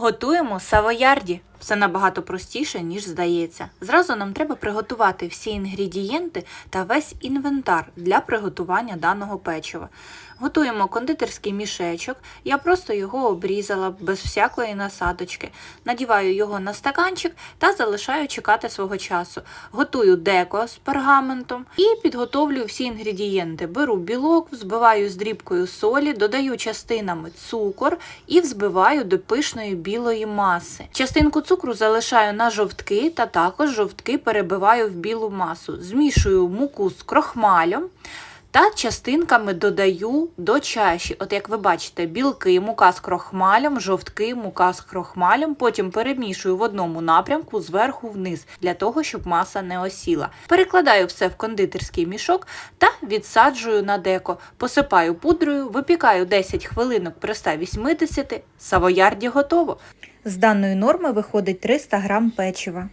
Готуємо савоярді. Все набагато простіше, ніж здається. Зразу нам треба приготувати всі інгредієнти та весь інвентар для приготування даного печива. Готуємо кондитерський мішечок. Я просто його обрізала без всякої насадочки. Надіваю його на стаканчик та залишаю чекати свого часу. Готую деко з пергаментом і підготовлюю всі інгредієнти. Беру білок, взбиваю з дрібкою солі, додаю частинами цукор і взбиваю до пишної білої маси. Частинку цукру залишаю на жовтки та також жовтки перебиваю в білу масу. Змішую муку з крохмалем. Та частинками додаю до чаші. От як ви бачите, білки, мука з крохмалем, жовтки, мука з крохмалем. Потім перемішую в одному напрямку зверху вниз, для того, щоб маса не осіла. Перекладаю все в кондитерський мішок та відсаджую на деко. Посипаю пудрою, випікаю 10 хвилинок при 180, савоярді готово. З даної норми виходить 300 грам печива.